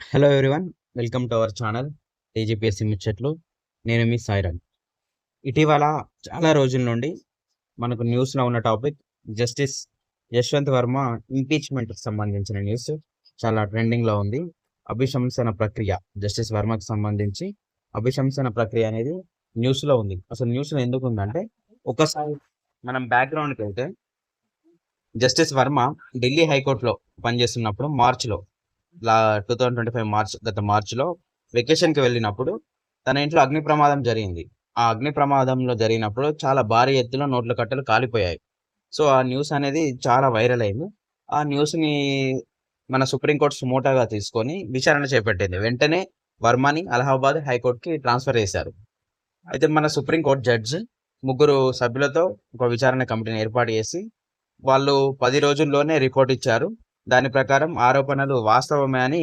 Hello everyone welcome to our channel TGPSC ముచ్చట్లు నేను మీ సాయిరాజ్ ఇటీవల చాలా రోజుల నుండి మనకు న్యూస్లో ఉన్న టాపిక్ జస్టిస్ యశ్వంత్ వర్మ ఇంపీచ్మెంట్కి సంబంధించిన న్యూస్ చాలా ట్రెండింగ్లో ఉంది. అభిశంసన ప్రక్రియ జస్టిస్ వర్మకు సంబంధించి అభిశంసన ప్రక్రియ అనేది న్యూస్లో ఉంది. అసలు న్యూస్లో ఎందుకు ఉందంటే ఒకసారి మనం బ్యాక్గ్రౌండ్కి వెళ్తే జస్టిస్ వర్మ ఢిల్లీ హైకోర్టులో పనిచేస్తున్నప్పుడు మార్చిలో two thousand twenty five March గత మార్చిలో వెకేషన్కి వెళ్ళినప్పుడు తన ఇంట్లో అగ్ని ప్రమాదం జరిగింది. ఆ అగ్ని ప్రమాదంలో జరిగినప్పుడు చాలా భారీ ఎత్తులో నోట్ల కట్టలు కాలిపోయాయి. సో ఆ న్యూస్ అనేది చాలా వైరల్ అయింది. ఆ న్యూస్ని మన సుప్రీంకోర్టు సుమోటాగా తీసుకొని విచారణ చేపట్టింది. వెంటనే వర్మని అలహాబాద్ హైకోర్టుకి ట్రాన్స్ఫర్ చేశారు. అయితే మన సుప్రీంకోర్టు జడ్జి ముగ్గురు సభ్యులతో ఒక విచారణ కమిటీని ఏర్పాటు చేసి వాళ్ళు పది రోజుల్లోనే రిపోర్ట్ ఇచ్చారు. దాని ప్రకారం ఆరోపణలు వాస్తవమే అని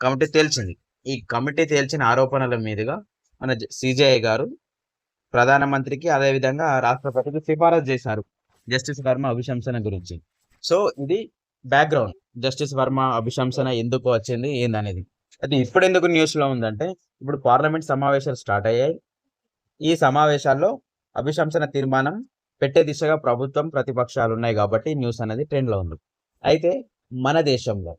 కమిటీ తేల్చింది. ఈ కమిటీ తేల్చిన ఆరోపణల మీదుగా మన సిజేఐ గారు ప్రధానమంత్రికి అదేవిధంగా రాష్ట్రపతికి సిఫారసు చేశారు. జస్టిస్ వర్మ అభిశంసన గురించి. సో ఇది బ్యాక్గ్రౌండ్. జస్టిస్ వర్మ అభిశంసన ఎందుకు వచ్చింది ఏందనేది. అది ఇప్పుడు ఎందుకు న్యూస్లో ఉందంటే ఇప్పుడు పార్లమెంట్ సమావేశాలు స్టార్ట్ అయ్యాయి. ఈ సమావేశాల్లో అభిశంసన తీర్మానం పెట్టే దిశగా ప్రభుత్వం ప్రతిపక్షాలు ఉన్నాయి కాబట్టి న్యూస్ అనేది ట్రెండ్లో ఉంది. అయితే మన దేశంలో.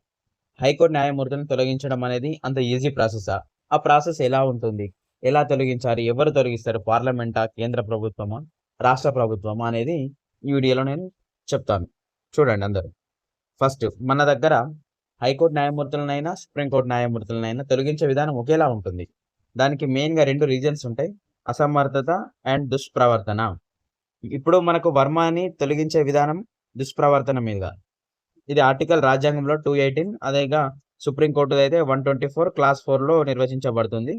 హైకోర్టు న్యాయమూర్తులను తొలగించడం అనేది అంత ఈజీ ప్రాసెసా? ఆ ప్రాసెస్ ఎలా ఉంటుంది? ఎలా తొలగించాలి ఎవరు తొలగిస్తారు? పార్లమెంటా? కేంద్ర ప్రభుత్వమా? రాష్ట్ర ప్రభుత్వమా అనేది ఈ వీడియోలో నేను చెప్తాను. చూడండి అందరూ. ఫస్ట్ మన దగ్గర హైకోర్టు న్యాయమూర్తులనైనా సుప్రీంకోర్టు న్యాయమూర్తులనైనా తొలగించే విధానం ఒకేలా ఉంటుంది. దానికి మెయిన్గా రెండు రీజన్స్ ఉంటాయి. అసమర్థత అండ్ దుష్ప్రవర్తన. ఇప్పుడు మనకు వర్మని తొలగించే విధానం దుష్ప్రవర్తన మీద. ఇది ఆర్టికల్ రాజ్యాంగంలో టూ ఎయిటీన్ అదేగా సుప్రీంకోర్టు అయితే వన్ ట్వంటీ ఫోర్ క్లాస్ ఫోర్లో నిర్వచించబడుతుంది.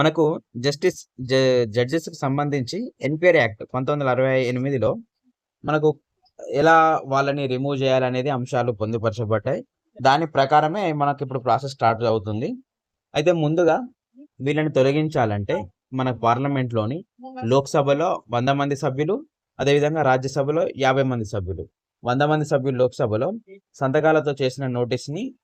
మనకు జస్టిస్ జడ్జెస్కి సంబంధించి ఎన్పిఆర్ యాక్ట్ పంతొమ్మిది వందల అరవై ఎనిమిదిలో మనకు ఎలా వాళ్ళని రిమూవ్ చేయాలనేది అంశాలు పొందుపరచబడ్డాయి. దాని ప్రకారమే మనకి ఇప్పుడు ప్రాసెస్ స్టార్ట్ అవుతుంది. అయితే ముందుగా వీళ్ళని తొలగించాలంటే మన పార్లమెంట్లోని లోక్సభలో వంద మంది సభ్యులు అదేవిధంగా రాజ్యసభలో యాభై మంది సభ్యులు. వంద మంది సభ్యులు లోక్సభలో సంతకాలతో చేసిన నోటీస్ని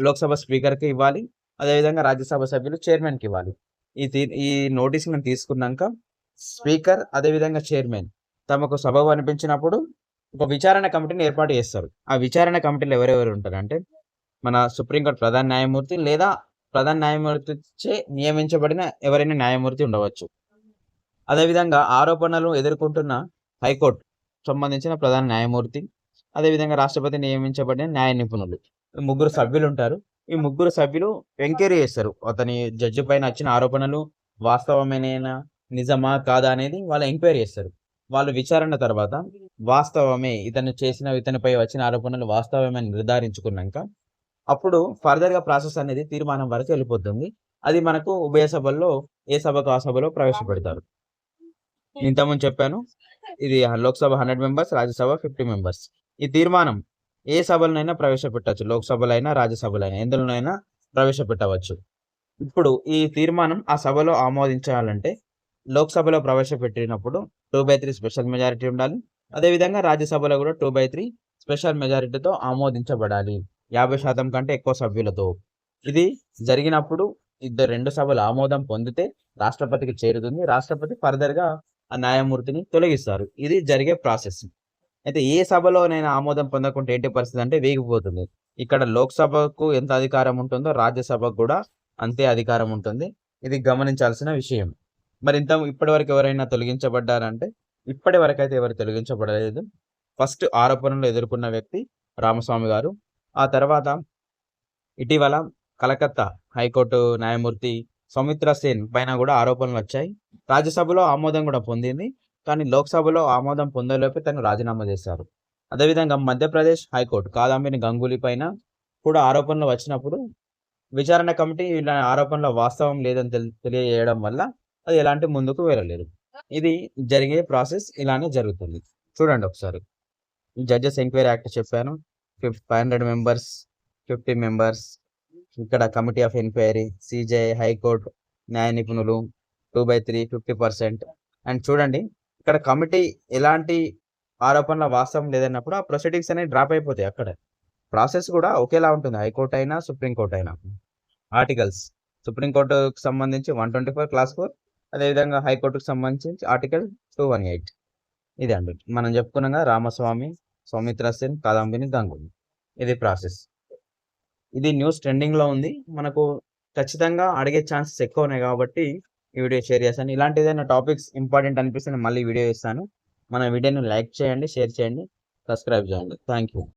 లోక్సభ స్పీకర్కి ఇవ్వాలి. అదేవిధంగా రాజ్యసభ సభ్యులు చైర్మన్కి ఇవ్వాలి. ఈ తీ- ఈ నోటీస్ని తీసుకున్నాక స్పీకర్ అదేవిధంగా చైర్మన్ తమకు సభ అనిపించినప్పుడు ఒక విచారణ కమిటీని ఏర్పాటు చేస్తారు. ఆ విచారణ కమిటీలో ఎవరెవరు ఉంటారంటే మన సుప్రీంకోర్టు ప్రధాన న్యాయమూర్తి లేదా ప్రధాన న్యాయమూర్తిచే నియమించబడిన ఎవరైనా న్యాయమూర్తి ఉండవచ్చు. అదేవిధంగా ఆరోపణలు ఎదుర్కొంటున్న హైకోర్టు సంబంధించిన ప్రధాన న్యాయమూర్తి అదేవిధంగా రాష్ట్రపతి నియమించబడిన న్యాయ నిపుణులు. ముగ్గురు సభ్యులు ఉంటారు. ఈ ముగ్గురు సభ్యులు ఎంక్వైరీ చేస్తారు. అతని జడ్జి పైన వచ్చిన ఆరోపణలు వాస్తవమేనా నిజమా కాదా అనేది వాళ్ళు ఎంక్వైరీ చేస్తారు. వాళ్ళు విచారణ తర్వాత వాస్తవమే ఇతను చేసిన ఇతనిపై వచ్చిన ఆరోపణలు వాస్తవమే నిర్ధారించుకున్నాక అప్పుడు ఫర్దర్గా ప్రాసెస్ అనేది తీర్మానం వరకు వెళ్ళిపోతుంది. అది మనకు ఉభయ సభల్లో ఏ సభకు ఆ సభలో ప్రవేశపెడతారు. ఇంతకుముందు చెప్పాను ఇది Lok Sabha hundred members Rajya Sabha fifty members. ఈ తీర్మానం ఏ సభలనైనా ప్రవేశపెట్టవచ్చు లోక్సభలైనా రాజ్యసభలైనా ఎందులోనైనా ప్రవేశపెట్టవచ్చు. ఇప్పుడు ఈ తీర్మానం ఆ సభలో ఆమోదించాలంటే లోక్సభలో ప్రవేశపెట్టినప్పుడు two by three special majority ఉండాలి. అదేవిధంగా రాజ్యసభలో కూడా టూ బై త్రీ స్పెషల్ మెజారిటీతో ఆమోదించబడాలి యాభై శాతం కంటే ఎక్కువ సభ్యులతో. ఇది జరిగినప్పుడు ఇద్దరు రెండు సభలు ఆమోదం పొందితే రాష్ట్రపతికి చేరుతుంది. రాష్ట్రపతి ఫర్దర్గా ఆ న్యాయమూర్తిని తొలగిస్తారు. ఇది జరిగే ప్రాసెస్. అయితే ఏ సభలోనైనా ఆమోదం పొందకుంటే ఏంటి పరిస్థితి అంటే వేగిపోతుంది. ఇక్కడ లోక్సభకు ఎంత అధికారం ఉంటుందో రాజ్యసభకు కూడా అంతే అధికారం ఉంటుంది. ఇది గమనించాల్సిన విషయం. మరి ఇంత ఇప్పటి వరకు ఎవరైనా తొలగించబడ్డారంటే ఇప్పటి వరకు అయితే ఎవరు తొలగించబడలేదు. ఫస్ట్ ఆరోపణలు ఎదుర్కొన్న వ్యక్తి రామస్వామి గారు. ఆ తర్వాత ఇటీవల కలకత్తా హైకోర్టు న్యాయమూర్తి సౌమిత్ర సేన్ పైన కూడా ఆరోపణలు వచ్చాయి. రాజ్యసభలో ఆమోదం కూడా పొందింది. కానీ లోక్సభలో ఆమోదం పొందేలోపే తను రాజీనామా చేశారు. అదేవిధంగా మధ్యప్రదేశ్ హైకోర్టు కాదాంబిని గంగూలీ పైన కూడా ఆరోపణలు వచ్చినప్పుడు విచారణ కమిటీ ఇలా ఆరోపణల వాస్తవం లేదని తెలి- తెలియజేయడం వల్ల అది ఎలాంటి ముందుకు వెళ్ళలేదు. ఇది జరిగే ప్రాసెస్ ఇలానే జరుగుతుంది. చూడండి ఒకసారి. జడ్జెస్ ఎంక్వైరీ యాక్ట్ చెప్పాను. Fif five hundred members fifty members ఇక్కడ committee of enquiry CJ high court న్యాయ నిపుణులు two by three fifty percent. And చూడండి ఇక్కడ కమిటీ ఎలాంటి ఆరోపణల వాస్తవం లేదన్నప్పుడు ఆ ప్రొసీడింగ్స్ అనేవి డ్రాప్ అయిపోతాయి అక్కడ. ప్రాసెస్ కూడా ఒకేలా ఉంటుంది హైకోర్టు అయినా సుప్రీంకోర్టు అయినా. ఆర్టికల్స్. సుప్రీంకోర్టుకు సంబంధించి one twenty four clause four అదేవిధంగా హైకోర్టుకు సంబంధించి ఆర్టికల్ టూ వన్ ఎయిట్. ఇదే అండి మనం చెప్పుకున్నాగా రామస్వామి సౌమిత్ర సేన్ కాదంబిని గంగూలీ. ఇది ప్రాసెస్. ఇది న్యూస్ ట్రెండింగ్లో ఉంది. మనకు ఖచ్చితంగా అడిగే ఛాన్సెస్ ఎక్కువ ఉన్నాయి కాబట్టి ఈ వీడియో షేర్ చేస్తాను ఇలాంటి ఏదైనా టాపిక్స్ ఇంపార్టెంట్ అనిపిస్తే నేను మళ్ళీ వీడియో ఇస్తాను మన వీడియోని లైక్ చేయండి షేర్ చేయండి సబ్స్క్రైబ్ చేయండి. Thank you